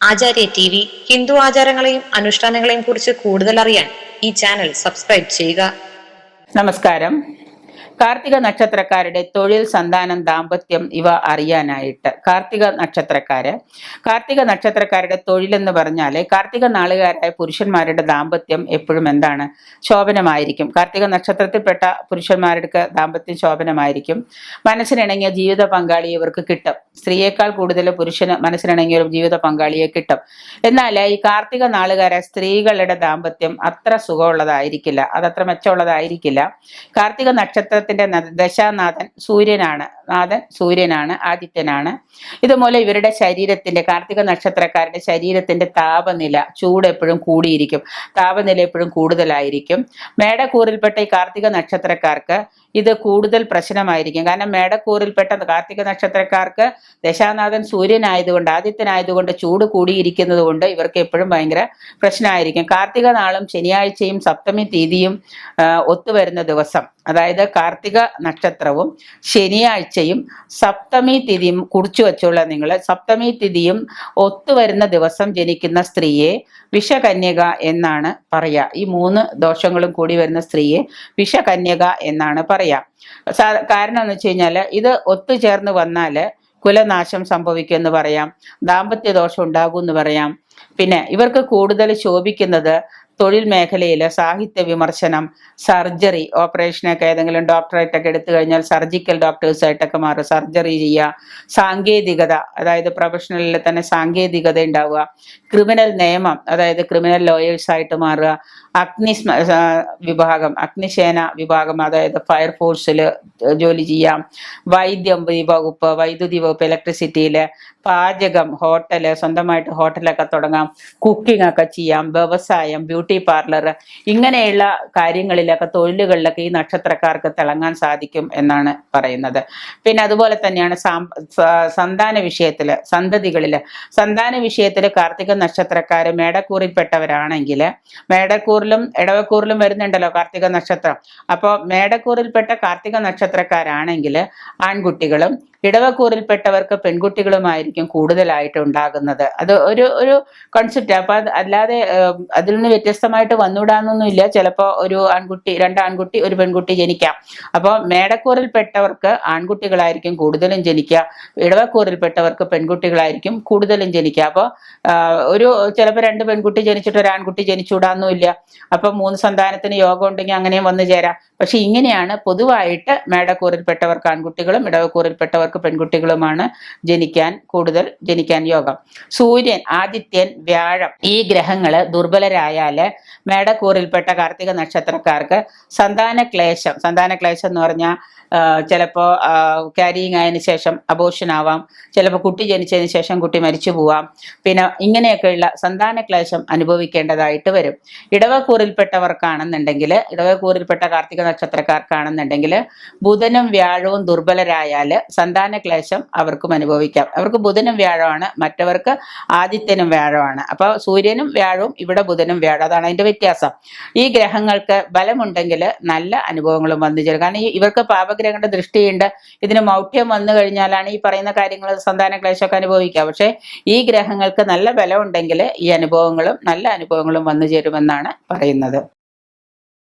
ആചാര്യ T V Hindu ആചാരങ്ങളെയും അനുഷ്ഠാനങ്ങളെയും കുറിച്ച് കൂടുതൽ അറിയാൻ ഈ ചാനൽ സബ്സ്ക്രൈബ് ചെയ്യുക. നമസ്കാരം. കാർത്തിക നക്ഷത്രക്കാരുടെ തൊഴിൽ സന്താനം ദാമ്പത്യം ഇവ അറിയാനായിട്ട്. കാർത്തിക നക്ഷത്രക്കാര്. കാർത്തിക നക്ഷത്രക്കാരുടെ തൊഴിൽ എന്ന് പറഞ്ഞാൽ കാർത്തിക നാളുകാരായ പുരുഷന്മാരുടെ ദാമ്പത്യം എപ്പോഴും എന്താണ്? ശോഭനമായിരിക്കും. കാർത്തിക നക്ഷത്രത്തിൽപ്പെട്ട പുരുഷന്മാരുടെ ദാമ്പത്യം ശോഭനമായിരിക്കും. മനസ്സിനിണങ്ങിയ ജീവിത പങ്കാളി ഇവർക്ക് കിട്ടും. സ്ത്രീയേക്കാൾ കൂടുതൽ പുരുഷന് മനസ്സിനിണങ്ങിയ ഒരു ജീവിത പങ്കാളിയെ കിട്ടും. എന്നാൽ ഈ കാർത്തിക നാളുകാരായ സ്ത്രീകളുടെ ദാമ്പത്യം അത്ര സുഖമുള്ളതായിരിക്കില്ല. അതത്ര മെച്ചമുള്ളതായിരിക്കില്ല. കാർത്തിക നക്ഷത്രത്തിന്റെ ദശാനാഥൻ സൂര്യനാണ്. നാഥൻ സൂര്യനാണ് ആദിത്യനാണ്. ഇതുപോലെ ഇവരുടെ ശരീരത്തിന്റെ കാർത്തിക നക്ഷത്രക്കാരുടെ ശരീരത്തിന്റെ താപനില ചൂട് എപ്പോഴും കൂടിയിരിക്കും. താപനില എപ്പോഴും കൂടുതലായിരിക്കും. മേടക്കൂറിൽപ്പെട്ട ഈ കാർത്തിക നക്ഷത്രക്കാർക്ക് ഇത് കൂടുതൽ പ്രശ്നമായിരിക്കും. കാരണം മേടക്കൂറിൽപ്പെട്ട കാർത്തിക നക്ഷത്രക്കാർക്ക് ദശാനാഥൻ സൂര്യനായതുകൊണ്ട് ആദിത്യനായതുകൊണ്ട് ചൂട് കൂടിയിരിക്കുന്നത് കൊണ്ട് ഇവർക്ക് എപ്പോഴും ഭയങ്കര പ്രശ്നമായിരിക്കും. കാർത്തിക നാളും ശനിയാഴ്ചയും സപ്തമി തീയതിയും ഒത്തുവരുന്ന ദിവസം അതായത് കാർത്തിക നക്ഷത്രവും ശനിയാഴ്ചയും സപ്തമി തിഥിയും കുറിച്ചു വെച്ചുള്ള നിങ്ങൾ സപ്തമി തിഥിയും ഒത്തുവരുന്ന ദിവസം ജനിക്കുന്ന സ്ത്രീയെ വിഷകന്യക എന്നാണ് പറയുക ഈ മൂന്ന് ദോഷങ്ങളും കൂടി വരുന്ന സ്ത്രീയെ വിഷകന്യക എന്നാണ് പറയുക കാരണം എന്ന് വെച്ച് കഴിഞ്ഞാൽ ഇത് ഒത്തുചേർന്ന് വന്നാൽ കുലനാശം സംഭവിക്കും എന്ന് പറയാം. ദാമ്പത്യ ദോഷം ഉണ്ടാകും എന്ന് പറയാം. പിന്നെ ഇവർക്ക് കൂടുതൽ ശോഭിക്കുന്നത് തൊഴിൽ മേഖലയിൽ സാഹിത്യ വിമർശനം സർജറി ഓപ്പറേഷനൊക്കെ ഏതെങ്കിലും ഡോക്ടറായിട്ടൊക്കെ എടുത്തു കഴിഞ്ഞാൽ സർജിക്കൽ ഡോക്ടേഴ്സായിട്ടൊക്കെ മാറും. സർജറി ചെയ്യുക സാങ്കേതികത അതായത് പ്രൊഫഷണലിൽ തന്നെ സാങ്കേതികത ഉണ്ടാവുക ക്രിമിനൽ നിയമം അതായത് ക്രിമിനൽ ലോയേഴ്സ് ആയിട്ട് മാറുക അഗ്നി വിഭാഗം അഗ്നിസേന വിഭാഗം അതായത് ഫയർഫോഴ്സിൽ ജോലി ചെയ്യാം. വൈദ്യം വകുപ്പ് വൈദ്യുതി വകുപ്പ് ഇലക്ട്രിസിറ്റിയിൽ പാചകം ഹോട്ടൽ സ്വന്തമായിട്ട് ഹോട്ടലൊക്കെ തുടങ്ങാം. കുക്കിംഗ് ഒക്കെ ചെയ്യാം. വ്യവസായം ബ്യൂട്ടി പാർലർ. ഇങ്ങനെയുള്ള കാര്യങ്ങളിലൊക്കെ തൊഴിലുകളിലൊക്കെ ഈ നക്ഷത്രക്കാർക്ക് തിളങ്ങാൻ സാധിക്കും എന്നാണ് പറയുന്നത്. പിന്നെ അതുപോലെ തന്നെയാണ് സന്താന വിഷയത്തിൽ സന്തതികളിൽ സന്താന വിഷയത്തിൽ കാർത്തിക നക്ഷത്രക്കാർ മേടക്കൂറിൽപ്പെട്ടവരാണെങ്കിൽ മേടക്കൂറിലും ഇടവക്കൂറിലും വരുന്നുണ്ടല്ലോ കാർത്തിക നക്ഷത്രം. അപ്പോൾ മേടക്കൂറിൽപ്പെട്ട കാർത്തിക നക്ഷത്രക്കാരാണെങ്കിൽ ആൺകുട്ടികളും ഇടവക്കൂറിൽപ്പെട്ടവർക്ക് പെൺകുട്ടികളുമായിരിക്കും കൂടുതലായിട്ട് ഉണ്ടാകുന്നത്. അത് ഒരു ഒരു കോൺസെപ്റ്റ് അപ്പൊ അല്ലാതെ അതിൽ നിന്ന് വ്യത്യസ്തമായിട്ട് വന്നുകൂടാന്നൊന്നുമില്ല ചിലപ്പോൾ ഒരു ആൺകുട്ടി രണ്ട് ആൺകുട്ടി ഒരു പെൺകുട്ടി ജനിക്കാം. അപ്പോൾ മേടക്കൂറിൽപ്പെട്ടവർക്ക് ആൺകുട്ടികളായിരിക്കും കൂടുതലും ജനിക്കുക. ഇടവക്കൂറിൽപ്പെട്ടവർക്ക് പെൺകുട്ടികളായിരിക്കും കൂടുതലും ജനിക്കുക. അപ്പോൾ ഒരു ചിലപ്പോൾ രണ്ട് പെൺകുട്ടി ജനിച്ചിട്ട് ഒരു ആൺകുട്ടി ജനിച്ചുകൂടാന്നുമില്ല അപ്പൊ മൂന്ന് സന്താനത്തിന് യോഗം ഉണ്ടെങ്കിൽ അങ്ങനെയും വന്നു ചേരാം. പക്ഷെ ഇങ്ങനെയാണ് പൊതുവായിട്ട് മേടക്കൂറിൽപ്പെട്ടവർക്ക് ആൺകുട്ടികളും ഇടവക്കൂറിൽപ്പെട്ടവർക്ക് പെൺകുട്ടികളുമാണ് ജനിക്കാൻ കൂടുതൽ ജനിക്കാൻ യോഗം. സൂര്യൻ ആദിത്യൻ വ്യാഴം ഈ ഗ്രഹങ്ങൾ ദുർബലരായാൽ മേടക്കൂറിൽപ്പെട്ട കാർത്തിക നക്ഷത്രക്കാർക്ക് സന്താന ക്ലേശം സന്താന ക്ലേശം എന്ന് പറഞ്ഞാൽ ചിലപ്പോൾ ക്യാരിയിങ് ആയതിനു ശേഷം അബോഷൻ ആവാം. ചിലപ്പോൾ കുട്ടി ജനിച്ചതിന് ശേഷം കുട്ടി മരിച്ചു പോവാം. പിന്നെ ഇങ്ങനെയൊക്കെയുള്ള സന്താന ക്ലേശം അനുഭവിക്കേണ്ടതായിട്ട് വരും. ഇടവക്കൂറിൽപ്പെട്ടവർക്കാണെന്നുണ്ടെങ്കിൽ ഇടവക്കൂറിൽപ്പെട്ട കാർത്തിക നക്ഷത്രക്കാർക്കാണെന്നുണ്ടെങ്കിൽ ബുധനും വ്യാഴവും ദുർബലരായാൽ സന്താന ക്ലേശം അവർക്കും അനുഭവിക്കാം. അവർക്ക് ബുധനും വ്യാഴമാണ് മറ്റവർക്ക് ആദിത്യനും വ്യാഴമാണ് അപ്പോൾ സൂര്യനും വ്യാഴവും ഇവിടെ ബുധനും വ്യാഴം അതാണ് അതിന്റെ വ്യത്യാസം. ഈ ഗ്രഹങ്ങൾക്ക് ബലമുണ്ടെങ്കിൽ നല്ല അനുഭവങ്ങളും വന്നു ചേരും. കാരണം ഇവർക്ക് ഇവർക്ക് പാപഗ്രഹങ്ങളുടെ ദൃഷ്ടിയുണ്ട്. ഇതിന് മൗഢ്യം വന്നു കഴിഞ്ഞാലാണ് ഈ പറയുന്ന കാര്യങ്ങൾ സന്താന ക്ലേശമൊക്കെ അനുഭവിക്കുക. പക്ഷേ ഈ ഗ്രഹങ്ങൾക്ക് നല്ല ബലമുണ്ടെങ്കിൽ ഈ അനുഭവങ്ങളും നല്ല അനുഭവങ്ങളും വന്നു ചേരുമെന്നാണ് പറയുന്നത്.